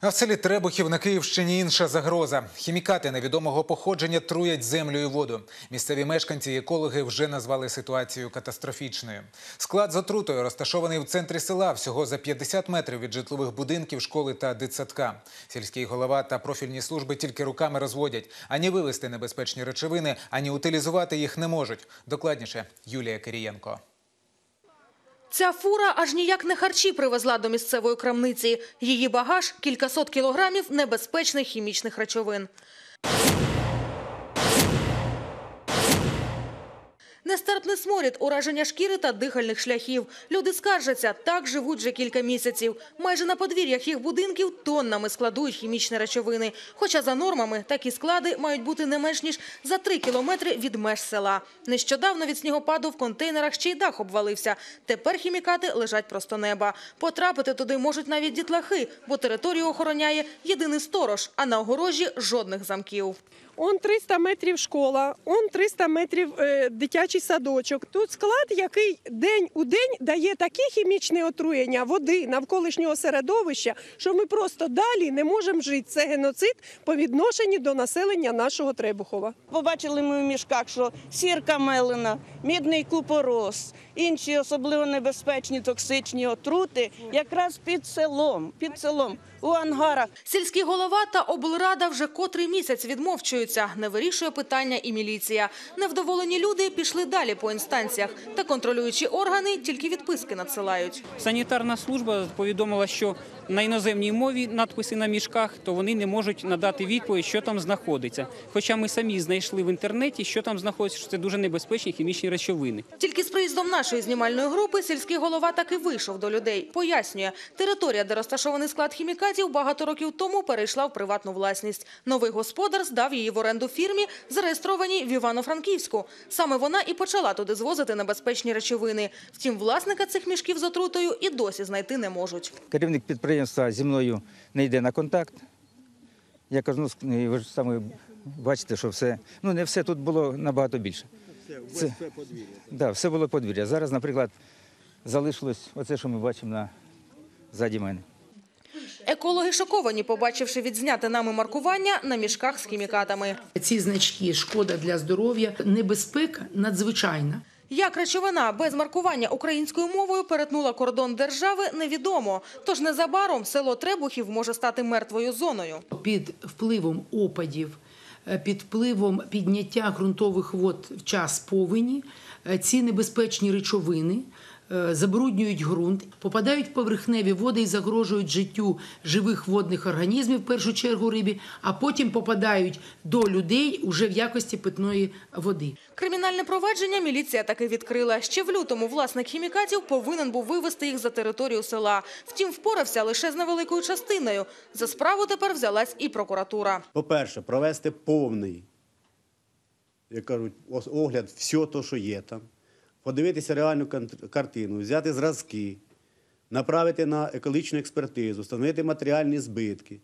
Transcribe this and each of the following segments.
А в селі Требухів на Київщині інша загроза. Хімікати невідомого походження труять землю і воду. Місцеві мешканці і екологи вже назвали ситуацію катастрофічною. Склад з отрутою розташований в центрі села, всього за 50 метрів від житлових будинків, школи та дитсадка. Сільський голова та профільні служби тільки руками розводять. Ані вивезти небезпечні речовини, ані утилізувати їх не можуть. Докладніше Юлія Кирієнко. Ця фура аж ніяк не харчі привезла до місцевої крамниці. Її багаж – кількасот кілограмів небезпечних хімічних речовин. Нестерпний сморід, ураження шкіри та дихальних шляхів. Люди скаржаться, так живуть вже кілька місяців. Майже на подвір'ях їх будинків тоннами складують хімічні речовини. Хоча за нормами такі склади мають бути не менш ніж за три кілометри від меж села. Нещодавно від снігопаду в контейнерах ще й дах обвалився. Тепер хімікати лежать просто неба. Потрапити туди можуть навіть дітлахи, бо територію охороняє єдиний сторож, а на огорожі жодних замків. Он 300 метрів школа, он 300 метрів е, дитячий садочок. Тут склад, який день у день дає такі хімічні отруєння води навколишнього середовища, що ми просто далі не можемо жити. Це геноцид по відношенню до населення нашого Требухова. Побачили ми в мішках, що сірка мелена, мідний купорос, інші особливо небезпечні токсичні отрути якраз під селом, під селом, у ангарах. Сільський голова та облрада вже котрий місяць відмовчуються. Не вирішує питання і міліція. Невдоволені люди пішли далі по інстанціях. Та контролюючі органи тільки відписки надсилають. Санітарна служба повідомила, що на іноземній мові надписи на мішках, то вони не можуть надати відповідь, що там знаходиться. Хоча ми самі знайшли в інтернеті, що там знаходиться, що це дуже небезпечні хімічні речовини. Тільки з приїздом нашої знімальної групи сільський голова таки вийшов до людей. Пояснює, територія, де розташований склад хімікатів, багато років тому перейшла в приватну власність. Новий господар здав її в оренду фірмі, зареєстрованій в Івано-Франківську. Саме вона і почала туди звозити небезпечні речовини. Втім, власника цих мішків з отрутою і досі знайти не можуть. Керівник підприємства зі мною не йде на контакт. Я кажу, ну ви ж саме бачите, що все, ну не все тут було набагато більше. Це, да, все було подвір'я. Зараз, наприклад, залишилось оце, що ми бачимо на ззаді мене. Екологи шоковані, побачивши відзняте нами маркування на мішках з хімікатами. Ці значки шкода для здоров'я, небезпека надзвичайна. Як речовина без маркування українською мовою перетнула кордон держави, невідомо. Тож незабаром село Требухів може стати мертвою зоною. Під впливом опадів, е, під впливом підняття ґрунтових вод в час повені, е, ці небезпечні речовини забруднюють ґрунт, попадають в поверхневі води і загрожують життю живих водних організмів, в першу чергу рибі, а потім попадають до людей уже в якості питної води. Кримінальне провадження міліція таки відкрила. Ще в лютому власник хімікатів повинен був вивезти їх за територію села. Втім, впорався лише з невеликою частиною. За справу тепер взялась і прокуратура. По-перше, провести повний, як кажуть, огляд всього того, що є там, подивитися реальну картину, взяти зразки, направити на екологічну експертизу, встановити матеріальні збитки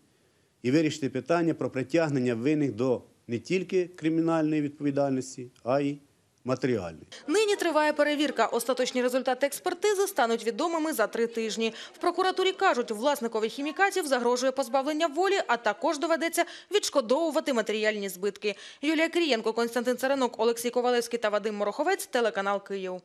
і вирішити питання про притягнення винних до не тільки кримінальної відповідальності, а й матеріальної. Нині триває перевірка. Остаточні результати експертизи стануть відомими за три тижні. В прокуратурі кажуть, власникові хімікатів загрожує позбавлення волі, а також доведеться відшкодовувати матеріальні збитки. Юлія Крієнко, Константин Царенок, Олексій Ковалевський та Вадим Мороховець, телеканал Київ.